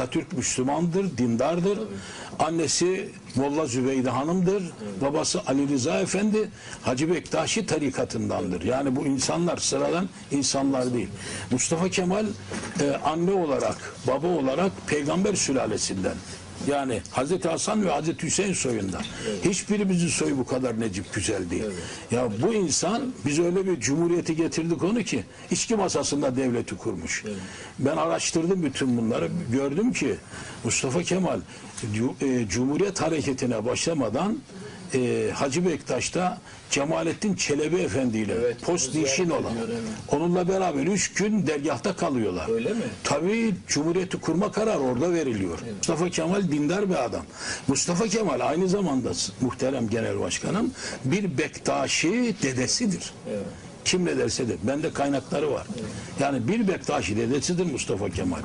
Atatürk Müslümandır, dindardır. Annesi Molla Zübeyde Hanım'dır. Babası Ali Rıza Efendi Hacı Bektaşi tarikatındandır. Yani bu insanlar sıradan insanlar değil. Mustafa Kemal e, anne olarak, baba olarak peygamber sülalesinden. Yani Hazreti Hasan ve Hazreti Hüseyin soyundan. Hiçbirimizin soyu bu kadar necip güzel değil. Ya bu insan biz öyle bir cumhuriyeti getirdik onu ki içki masasında devleti kurmuş. Ben araştırdım bütün bunları. Gördüm ki Mustafa Kemal e, Cumhuriyet hareketine başlamadan e, Hacı Bektaş'ta Cemalettin Çelebi Efendi ile Evet, post nişin olan evet. onunla beraber üç gün dergahta kalıyorlar. Öyle mi? Tabii Cumhuriyeti kurma kararı orada veriliyor. Mustafa Kemal dindar bir adam. Mustafa Kemal aynı zamanda muhterem genel başkanım bir Bektaşi dedesidir. Kim ne derse de. Bende kaynakları var. Yani bir Bektaşi dedesidir Mustafa Kemal.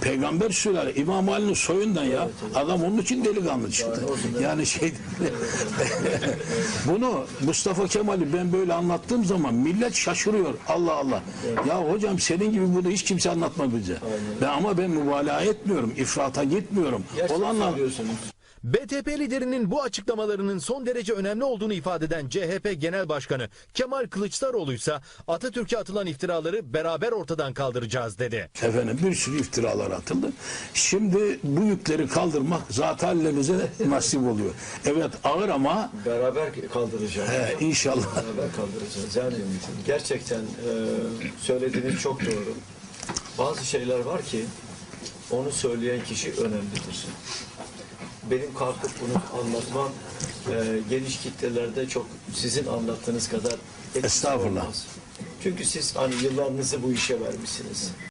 Peygamber sülale İmam Ali'nin soyundan ya. Adam onun için delikanlı çıktı. Yani şey bunu Mustafa Kemal'i ben böyle anlattığım zaman millet şaşırıyor. Allah Allah. Ya hocam senin gibi bunu hiç kimse anlatmadı bize. Ben ama ben mübalağa etmiyorum. ifrata gitmiyorum. Söylüyorsunuz. BTP liderinin bu açıklamalarının son derece önemli olduğunu ifade eden CHP Genel Başkanı Kemal Kılıçdaroğlu ise Atatürk'e atılan iftiraları beraber ortadan kaldıracağız dedi. efendim bir sürü iftiralar atıldı. Şimdi bu yükleri kaldırmak zaten hallerinize nasip oluyor. Evet ağır ama Beraber kaldıracağız. he, inşallah. Beraber kaldıracağız. Yani gerçekten e, söylediğiniz çok doğru. Bazı şeyler var ki onu söyleyen kişi önemlidir. Benim kalkıp bunu anlatmam e, geniş kitlelerde çok sizin anlattığınız kadar etkili Estağfurullah. olmaz. Çünkü siz hani yıllarınızı bu işe vermişsiniz.